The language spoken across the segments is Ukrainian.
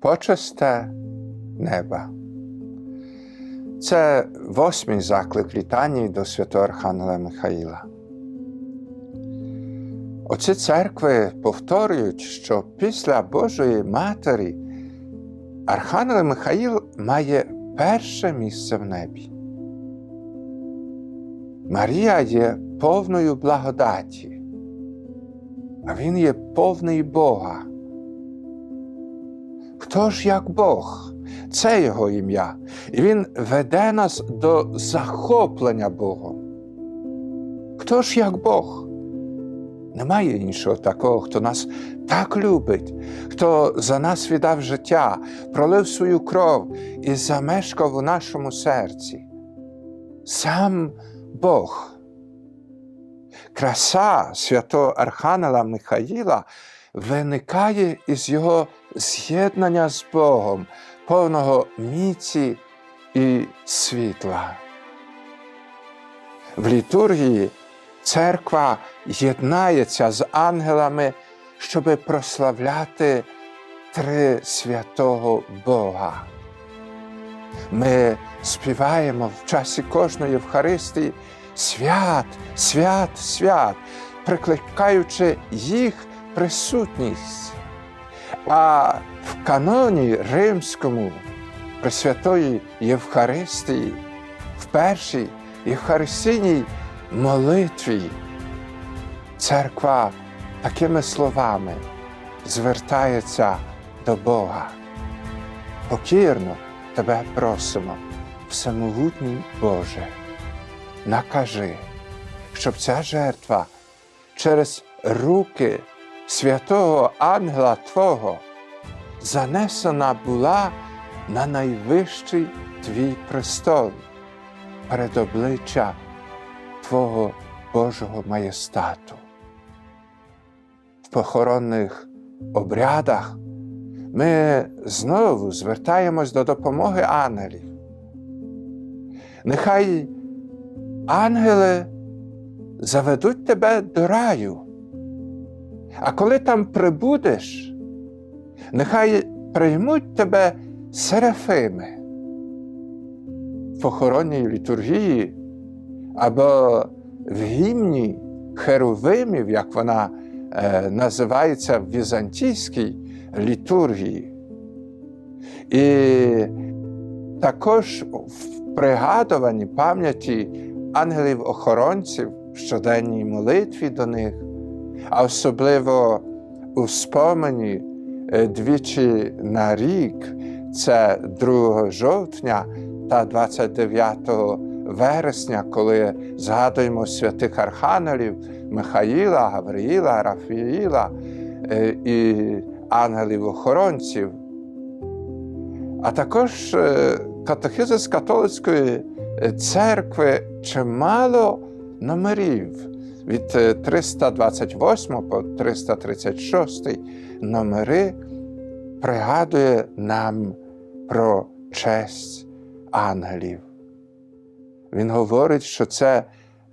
почесте неба. Це восьмий заклик літаній до святого Архангела Михаїла. Оці церкви повторюють, що після Божої Матері Архангел Михаїл має перше місце в небі. Марія є повною благодаті, а Він є повний Бога. Хто ж як Бог? Це Його ім'я, і Він веде нас до захоплення Богом. Хто ж як Бог? Немає іншого такого, хто нас так любить, хто за нас віддав життя, пролив свою кров і замешкав у нашому серці. Сам Бог. Краса святого Архангела Михаїла виникає із його з'єднання з Богом, повного міці і світла. В літургії церква єднається з ангелами, щоби прославляти три святого Бога. Ми співаємо в часі кожної Євхаристії свят, свят, свят, прикликаючи їх присутність. А в каноні римському Пресвятої Євхаристії, в першій Євхаристійній молитві церква такими словами звертається до Бога. Покірно тебе просимо, всемогутній Боже, накажи, щоб ця жертва через руки святого ангела Твого занесена була на найвищий твій престол перед обличчя Твого Божого маєстату. В похоронних обрядах ми знову звертаємось до допомоги ангелів. Нехай ангели заведуть тебе до раю. А коли там прибудеш, нехай приймуть тебе серафими. В похоронній літургії або в гімні херовимів, як вона е, називається в візантійській літургії. І також в пригадуванні пам'яті ангелів-охоронців в щоденній молитві до них, а особливо у спомені е, двічі на рік, це 2 жовтня та 29 вересня, коли згадуємо святих архангелів Михаїла, Гавриїла, Рафаїла е, і ангелів-охоронців. А також е, катехизис католицької церкви чимало номерів від 328 по 336 номери пригадує нам про честь ангелів. Він говорить, що це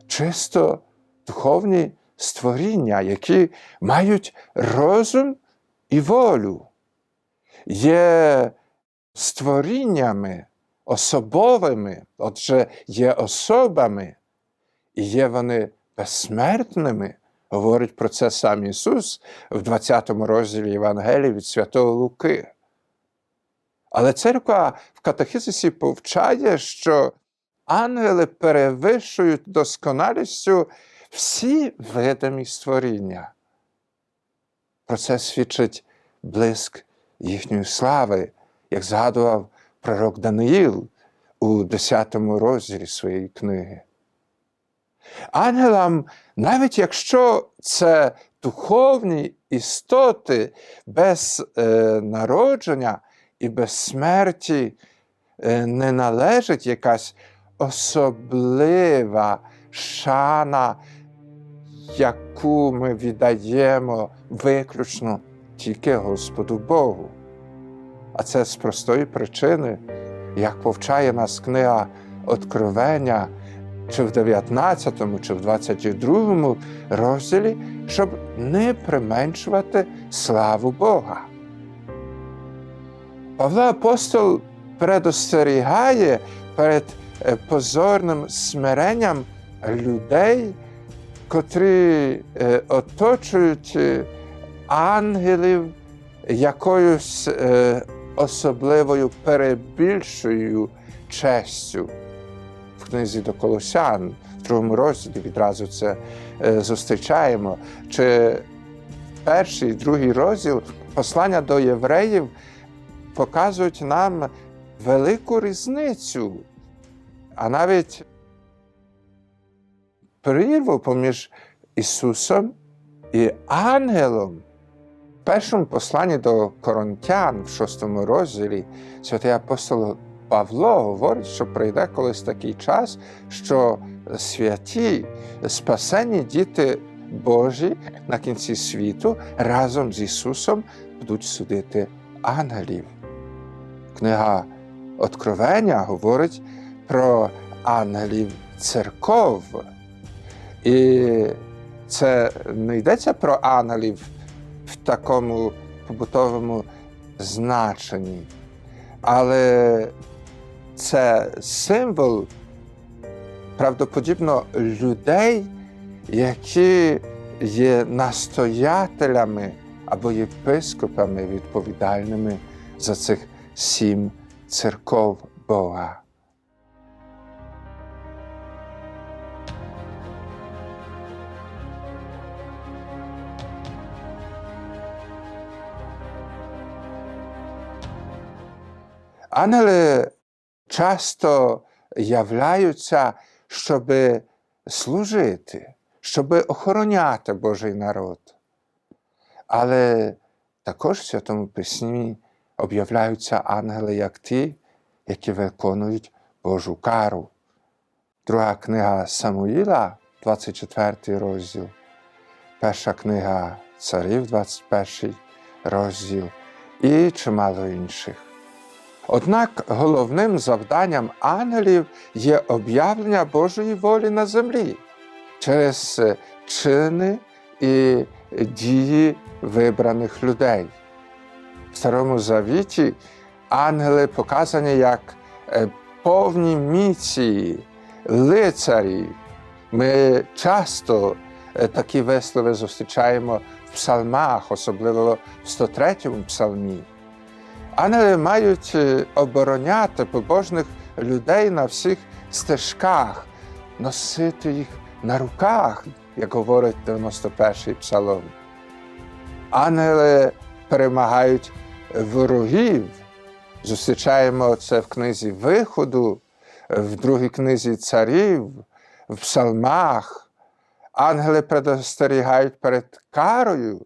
чисто духовні створіння, які мають розум і волю, є створіннями особовими, отже, є особами, і є вони безсмертними. Говорить про це сам Ісус в 20 розділі Євангелії від Святого Луки. Але церква в катехизисі повчає, що ангели перевищують досконалістю всі видимі створіння. Про це свідчить блиск їхньої слави, як згадував пророк Даниїл у 10 розділі своєї книги. Ангелам, навіть якщо це духовні істоти без е, народження і без смерті, е, не належить якась особлива шана, яку ми віддаємо виключно тільки Господу Богу. А це з простої причини, як повчає нас книга Откровення, чи в 19, чи в 22 розділі, щоб не применшувати славу Бога. Павло Апостол предостерігає перед е, позорним смиренням людей, котрі е, оточують е, ангелів якоюсь особливою перебільшою честю. Книзі до Колосян, в другому розділі відразу це е, зустрічаємо. Чи перший і другий розділ послання до євреїв показують нам велику різницю, а навіть прірву поміж Ісусом і ангелом. В першому посланні до Коронтян, в шостому розділі, святий апостол Павло говорить, що прийде колись такий час, що святі, спасені діти Божі на кінці світу разом з Ісусом будуть судити ангелів. Книга Откровення говорить про ангелів церков. І це не йдеться про ангелів в такому побутовому значенні, але це символ правдоподібно людей, які є настоятелями або єпископами відповідальними за цих сім церков Бога. Ангели часто являються, щоб служити, щоб охороняти Божий народ. Але також в Святому Письмі об'являються ангели як ті, які виконують Божу кару. Друга книга Самуїла, 24 розділ, перша книга Царів, 21 розділ і чимало інших. Однак головним завданням ангелів є об'явлення Божої волі на землі через чини і дії вибраних людей. В Старому Завіті ангели показані як е, повні міції, лицарі. Ми часто е, такі вислови зустрічаємо в псалмах, особливо в 103-му псалмі. Ангели мають е, обороняти побожних людей на всіх стежках, носити їх на руках, як говорить 91-й псалом. Ангели перемагають ворогів. Зустрічаємо це в книзі Виходу, в другій книзі царів, в псалмах. Ангели предостерігають перед карою.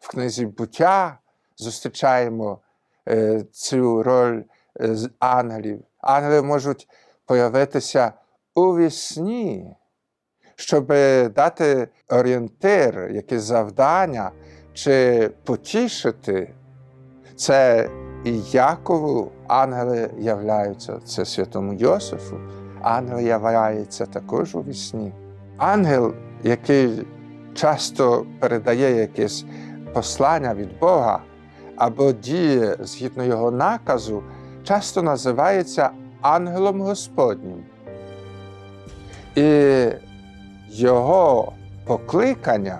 В книзі буття зустрічаємо е, цю роль е, ангелів. Ангели можуть появитися у вісні, щоб дати орієнтир, якесь завдання чи потішити. Це і Якову ангели являються, це святому Йосифу. Ангел являється також у вісні. Ангел, який часто передає якесь послання від Бога або діє згідно його наказу, часто називається ангелом Господнім. І його покликання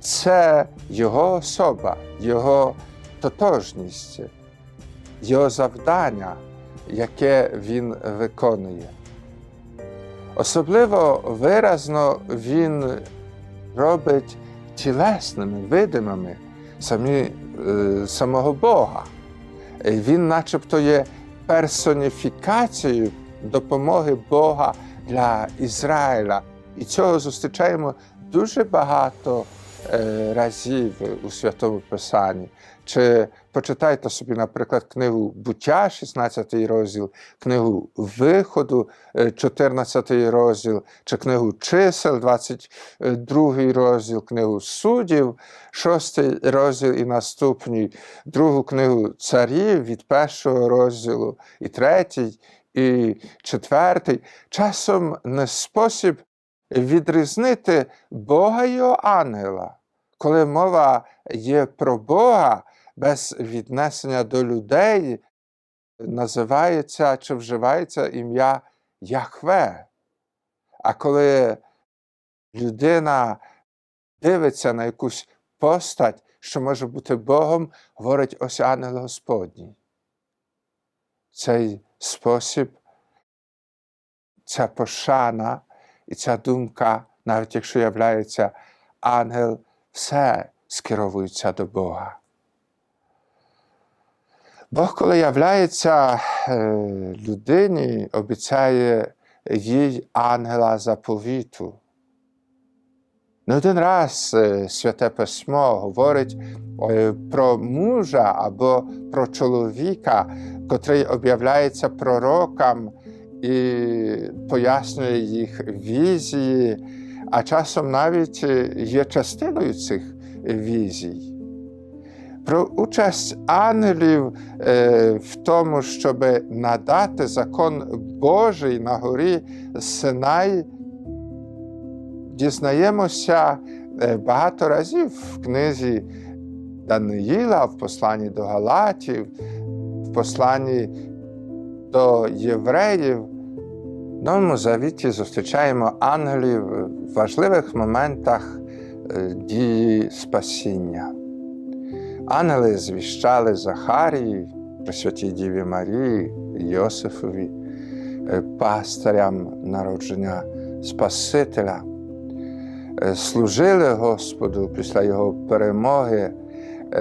це його особа, його тотожність, його завдання, яке він виконує. Особливо виразно він робить тілесними, видимими самі, самого Бога. Він начебто є персоніфікацією допомоги Бога для Ізраїля. І цього зустрічаємо дуже багато е, разів у Святому Писанні. Чи почитайте собі, наприклад, книгу Буття, 16 розділ, книгу Виходу, е, 14 розділ, чи книгу Чисел, 22 розділ, книгу Суддів, 6 розділ і наступні, другу книгу царів від першого розділу, і третій, і четвертий. Часом не спосіб відрізнити Бога і ангела. Коли мова є про Бога, без віднесення до людей називається чи вживається ім'я Яхве. А коли людина дивиться на якусь постать, що може бути Богом, говорить ось ангел Господній. Цей спосіб, ця пошана і ця думка, навіть якщо являється ангел, все скеровується до Бога. Бог, коли являється е, людині, обіцяє їй ангела заповіту. Не один раз е, Святе Письмо говорить е, про мужа або про чоловіка, котрий об'являється пророкам і пояснює їх візії, а часом навіть є частиною цих візій. Про участь ангелів е, в тому, щоб надати закон Божий на горі Синай, дізнаємося е, багато разів в книзі Даниїла, в посланні до Галатів, в посланні до євреїв. Новому Завіті зустрічаємо ангелів в важливих моментах е, дії спасіння. Ангели звіщали Захарії, Пресвятій Діві Марії, Йосифові, е, пастирям народження Спасителя, Е, служили Господу після Його перемоги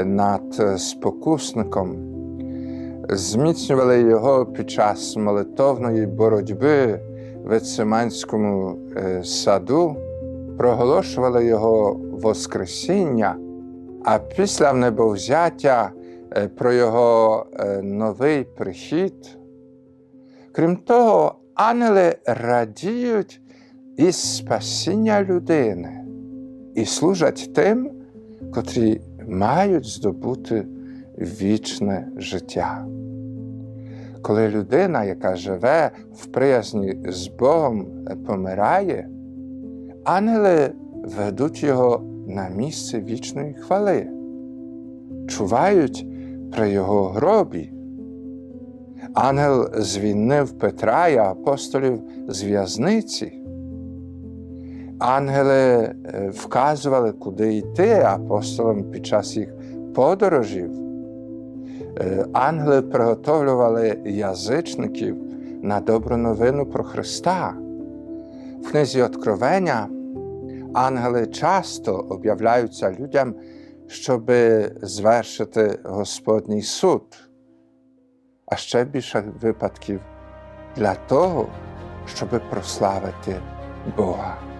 над спокусником, зміцнювали Його під час молитовної боротьби в Ециманському е, саду, проголошували Його Воскресіння. А після небовзяття е, про його е, новий прихід. Крім того, ангели радіють із спасіння людини і служать тим, котрі мають здобути вічне життя. Коли людина, яка живе в приязні з Богом, помирає, ангели ведуть його на місце вічної хвали, чувають при його гробі. Ангел звільнив Петра і апостолів з в'язниці. Ангели е, вказували, куди йти апостолам під час їх подорожів. Е, Ангели приготовлювали язичників на добру новину про Христа. В книзі Откровення ангели часто об'являються людям, щоб звершити Господній суд, а ще більше випадків для того, щоб прославити Бога.